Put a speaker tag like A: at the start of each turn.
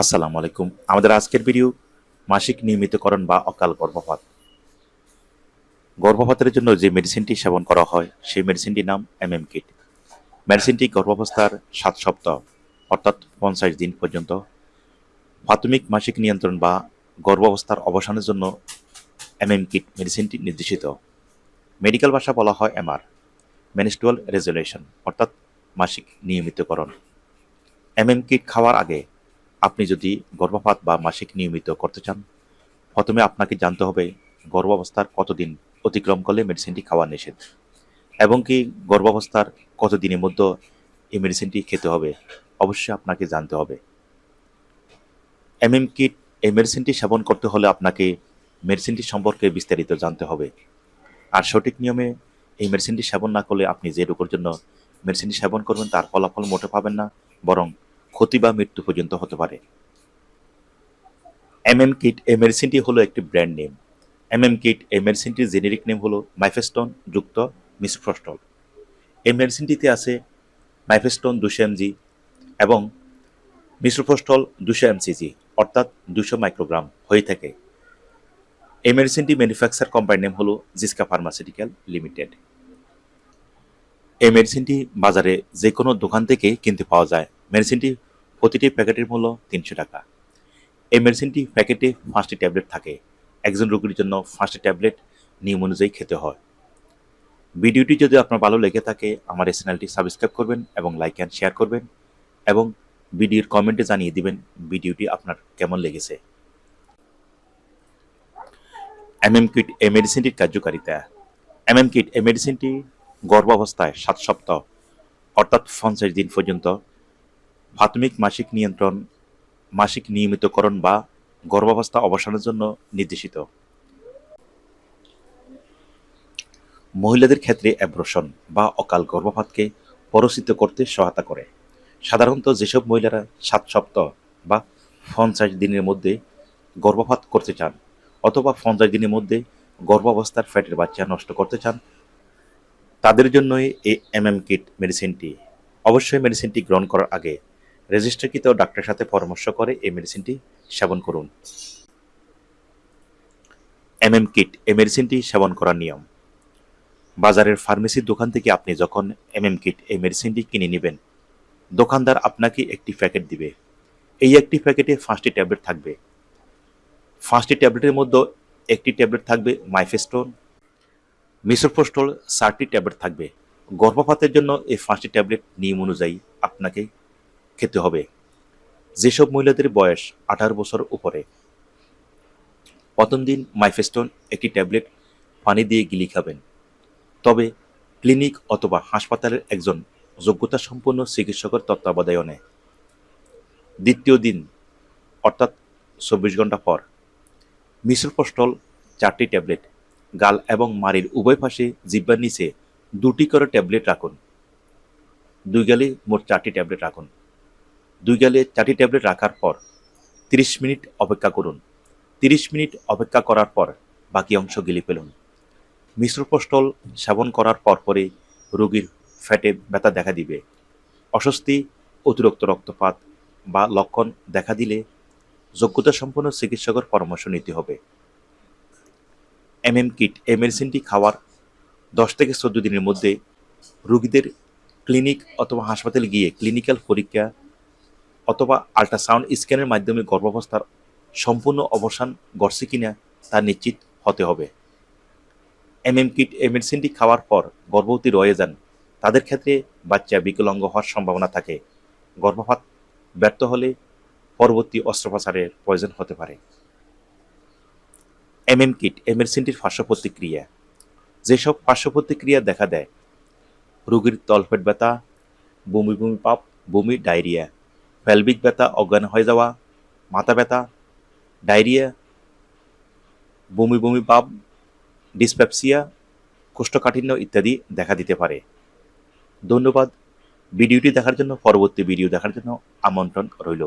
A: আসসালামু আলাইকুম। আমাদের আজকের ভিডিও মাসিক নিয়মিতকরণ বা অকাল গর্ভপাত। গর্ভপাতের জন্য যে মেডিসিনটি সেবন করা হয়, সেই মেডিসিনটির নাম এমএম কিট। মেডিসিনটি গর্ভাবস্থার সাত সপ্তাহ, অর্থাৎ পঞ্চাশ দিন পর্যন্ত। প্রাথমিক মাসিক নিয়ন্ত্রণ বা গর্ভাবস্থার অবসানের জন্য এমএম কিট মেডিসিনটি নির্দেশিত। মেডিকেল ভাষা বলা হয় এমআর, মেনিস্টুয়াল রেজুলেশন, অর্থাৎ মাসিক নিয়মিতকরণ। এমএম কিট খাওয়ার আগে আপনি যদি গর্ভপাত বা মাসিক নিয়মিত করতে চান, প্রথমে আপনাকে জানতে হবে গর্ভাবস্থার কতদিন অতিক্রম করলে মেডিসিনটি খাওয়া নিষেধ এবং কি গর্ভাবস্থার কতদিনের মধ্যে এই মেডিসিনটি খেতে হবে অবশ্যই আপনাকে জানতে হবে। এমএম কিট, এই মেডিসিনটি সেবন করতে হলে আপনাকে মেডিসিনটি সম্পর্কে বিস্তারিত জানতে হবে। আর সঠিক নিয়মে এই মেডিসিনটি সেবন না করলে আপনি যে রোগের জন্য মেডিসিনটি সেবন করবেন তার ফলাফল মোটে পাবেন না, বরং ক্ষতি বা মৃত্যু পর্যন্ত হতে পারে। এমএম কিট এই মেডিসিনটি হলো একটি ব্র্যান্ড নেম এমএম কিট এই মেডিসিনটির জেনেরিক নেম হলো মাইফেস্টন যুক্ত মিসফ্রস্টল এই মেডিসিনটিতে আছে মাইফেস্টন দুশো এমজি এবং মিসফ্রস্টল দুশো এমসিজি অর্থাৎ দুশো মাইক্রোগ্রাম হয়ে থাকে। এই মেডিসিনটি ম্যানুফ্যাকচার কোম্পানির নেম হলো জিসকা ফার্মাসিউটিক্যাল লিমিটেড এই মেডিসিনটি বাজারে যে কোনো দোকান থেকে কিনতে পাওয়া যায়। মেডিসিনটি প্রতিটি প্যাকেটের মূল্য তিনশো টাকা। এই মেডিসিনটি প্যাকেটে পাঁচটি ট্যাবলেট থাকে। একজন রোগীর জন্য পাঁচটি ট্যাবলেট নিয়ম অনুযায়ী খেতে হয়। ভিডিওটি যদি আপনার ভালো লেগে থাকে, আমার এই চ্যানেলটি সাবস্ক্রাইব করবেন এবং লাইক অ্যান্ড শেয়ার করবেন এবং ভিডিওর কমেন্টে জানিয়ে দিবেন ভিডিওটি আপনার কেমন লেগেছে। এমএম কিট এই মেডিসিনটির কার্যকারিতা। এমএম কিট এই মেডিসিনটি গর্ভাবস্থায় সাত সপ্তাহ, অর্থাৎ পঞ্চাশ দিন পর্যন্ত প্রাথমিক মাসিক নিয়ন্ত্রণ, মাসিক নিয়মিতকরণ বা গর্ভাবস্থা অবসানের জন্য নির্দেশিত। মহিলাদের ক্ষেত্রে অ্যাব্রোশন বা অকাল গর্ভপাতকে পরচিত করতে সহায়তা করে। সাধারণত যেসব মহিলারা সাত সপ্তাহ বা পঞ্চাশ দিনের মধ্যে গর্ভপাত করতে চান অথবা পঞ্চাশ দিনের মধ্যে গর্ভাবস্থার ফ্যাটের বাচ্চা নষ্ট করতে চান, তাদের জন্যই এই এমএম কিট মেডিসিনটি। অবশ্যই মেডিসিনটি গ্রহণ করার আগে রেজিস্টারকৃত ডাক্তারের সাথে পরামর্শ করে এই মেডিসিনটি সেবন করুন। এমএম কিট, এই মেডিসিনটি সেবন করার নিয়ম। বাজারের ফার্মেসির দোকান থেকে আপনি যখন এমএম কিট, এই মেডিসিনটি কিনে নেবেন, দোকানদার আপনাকে একটি প্যাকেট দিবে। এই একটি প্যাকেটে পাঁচটি ট্যাবলেট থাকবে। পাঁচটি ট্যাবলেটের মধ্যে একটি ট্যাবলেট থাকবে মাইফেস্টোন মিসোফোস্টল চারটি ট্যাবলেট থাকবে। গর্ভপাতের জন্য এই পাঁচটি ট্যাবলেট নিয়ম অনুযায়ী আপনাকে খেতে হবে। যেসব মহিলাদের বয়স আঠারো বছর উপরে। প্রথম দিন মাইফেস্টোন একটি ট্যাবলেট পানি দিয়ে গিলি খাবেন। তবে ক্লিনিক অথবা হাসপাতালের একজন যোগ্যতা সম্পন্ন চিকিৎসকের তত্ত্বাবধায়নে দ্বিতীয় দিন, অর্থাৎ চব্বিশ ঘণ্টা পর মিসোফোস্টল চারটি ট্যাবলেট, গাল এবং মারির উভয় পাশে জিব্বার নিচে দুটি করে ট্যাবলেট রাখুন। দুই গালে মোট চারটি ট্যাবলেট রাখুন। দুই গালে চারটি ট্যাবলেট রাখার পর তিরিশ মিনিট অপেক্ষা করুন। তিরিশ মিনিট অপেক্ষা করার পর বাকি অংশ গিলে ফেলুন। মিশ্রপোস্টল সেবন করার পর পরে রোগীর ফ্যাটে ব্যথা দেখা দিবে। অস্বস্তি, অতিরিক্ত রক্তপাত বা লক্ষণ দেখা দিলে যোগ্যতা সম্পন্ন চিকিৎসকের পরামর্শ নিতে হবে। এমএম কিট এই মেডিসিনটি খাওয়ার দশ থেকে চোদ্দ দিনের মধ্যে রোগীদের ক্লিনিক অথবা হাসপাতালে গিয়ে ক্লিনিক্যাল পরীক্ষা অথবা আল্ট্রাসাউন্ড স্ক্যানের মাধ্যমে গর্ভাবস্থার সম্পূর্ণ অবসান ঘটছে কিনা তা নিশ্চিত হতে হবে। এমএম কিট এই মেডিসিনটি খাওয়ার পর গর্ভবতী রয়ে যান। তাদের ক্ষেত্রে বাচ্চা বিকলাঙ্গ হওয়ার সম্ভাবনা থাকে। গর্ভপাত ব্যর্থ হলে পরবর্তী অস্ত্রোপচারের প্রয়োজন হতে পারে। এমএম কিট এই মেডিসিনটির পার্শ্ব প্রতিক্রিয়া। যেসব পার্শ্ব প্রতিক্রিয়া দেখা দেয়, রোগীর তলপেট ব্যথা, বমি বমি পাপ, বমি, ডায়রিয়া। ফ্যালবিক ব্যথা, অজ্ঞান হয়ে যাওয়া, মাথা ব্যথা, ডায়রিয়া, বমি বমি পাপ ডিসপ্যাপসিয়া কোষ্ঠকাঠিন্য ইত্যাদি দেখা দিতে পারে। ধন্যবাদ। ভিডিওটি দেখার জন্য, পরবর্তী ভিডিও দেখার জন্য আমন্ত্রণ রইল।